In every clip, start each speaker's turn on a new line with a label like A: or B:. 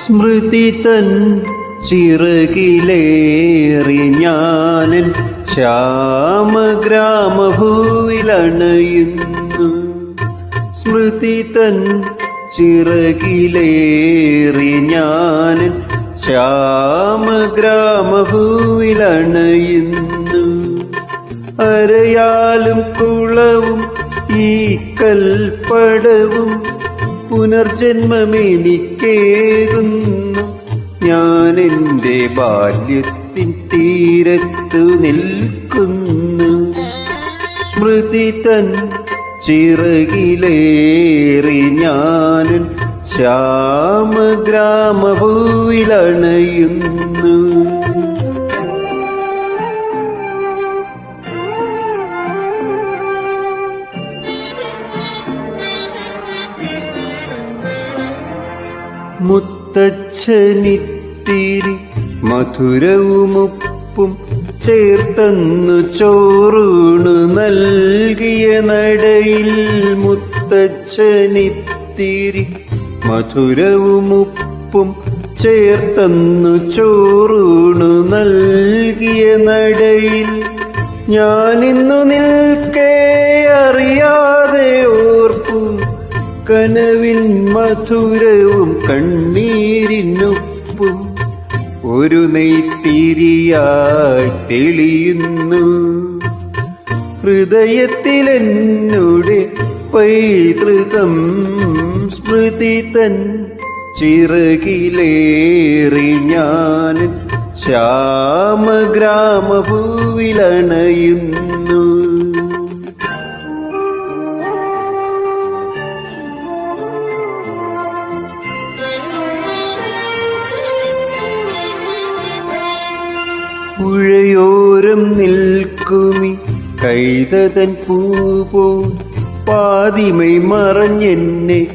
A: സ്മൃതി തൻ ചിറകിലേറി ഞാനൻ ശ്യാമഗ്രാമഭൂവിലണയുന്നു സ്മൃതി തൻ ചിറകിലേറി ഞാൻ ശ്യാമഗ്രാമഭൂവിലണയുന്നു. അരയാലും കുളവും ഈ കൽപ്പടവും പുനർജന്മമെനിക്കേകുന്നു. ഞാൻ എന്റെ ബാല്യത്തിൻ തീരത്തു നിൽക്കുന്നു. സ്മൃതി തൻ ചിറകിലേറി ഞാനും ശ്യാമഗ്രാമഭൂവിലണയുന്നു മുത്തച്ഛനിത്തിരി മധുരവുമുപ്പും ചേർത്തന്നു ചോറൂണു നൽകിയ നടയിൽ മുത്തച്ഛനിത്തിരി മധുരവുമുപ്പും ചേർത്തന്നു ചോറൂണു നൽകിയ നടയിൽ ഞാനിന്നു നിൽക്കേ അറിയാതെ ഓർപ്പു കനവിൻ മധുരവും കണ്ണീരിനുപ്പും ഒരു നെയ്ത്തിരിയായി തെളിയുന്നു. ഹൃദയത്തിലെന്നുടെ പൈതൃകം സ്മൃതി തൻ ചിറകിലേറി ഞാൻ ശ്യാമഗ്രാമഭൂവിലണയുന്നു പുഴയോരം നിൽക്കുമി. കൈതതൻ പൂപോ പാതിമൈ മറഞ്ഞെന്നെ.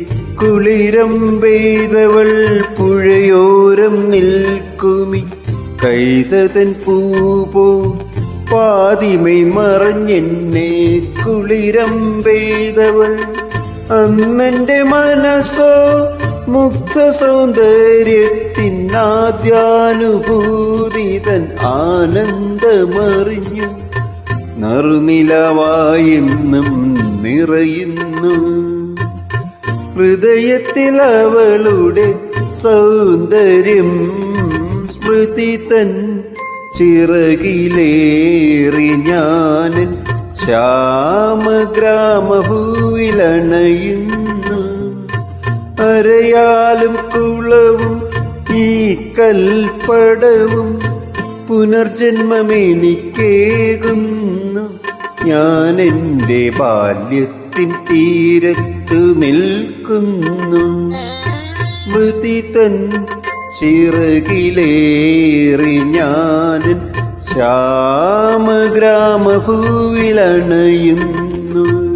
A: കുളിരം പെയ്തവൾ പുഴയോരം നിൽക്കുമി. കൈതതൻ പൂപോ പാതിമൈ മറഞ്ഞെന്നെ. കുളിരം പെയ്തവൾ അന്നെന്റെ മനസ്സോ മുക്ത സൗന്ദര്യത്തിനാദ്യാനുഭൂതിതൻ ആനന്ദമറിഞ്ഞു. നറുനിലവായെന്നും നിറയുന്നു. ഹൃദയത്തിൽ അവളുടെ സൗന്ദര്യം സ്മൃതി തൻ ചിറകിലേറി ഞാനൻ ശ്യാമഗ്രാമഭൂവിലണയുന്നു. അരയാലും കുളവും ഈ കൽപ്പടവും പുനർജന്മമെനിക്കേകുന്നു. ഞാൻ എന്റെ ബാല്യത്തിൻ തീരത്തു നിൽക്കുന്നു. സ്മൃതി തൻ ചിറകിലേറി ഞാനും ശ്യാമഗ്രാമഭൂവിലണയുന്നു.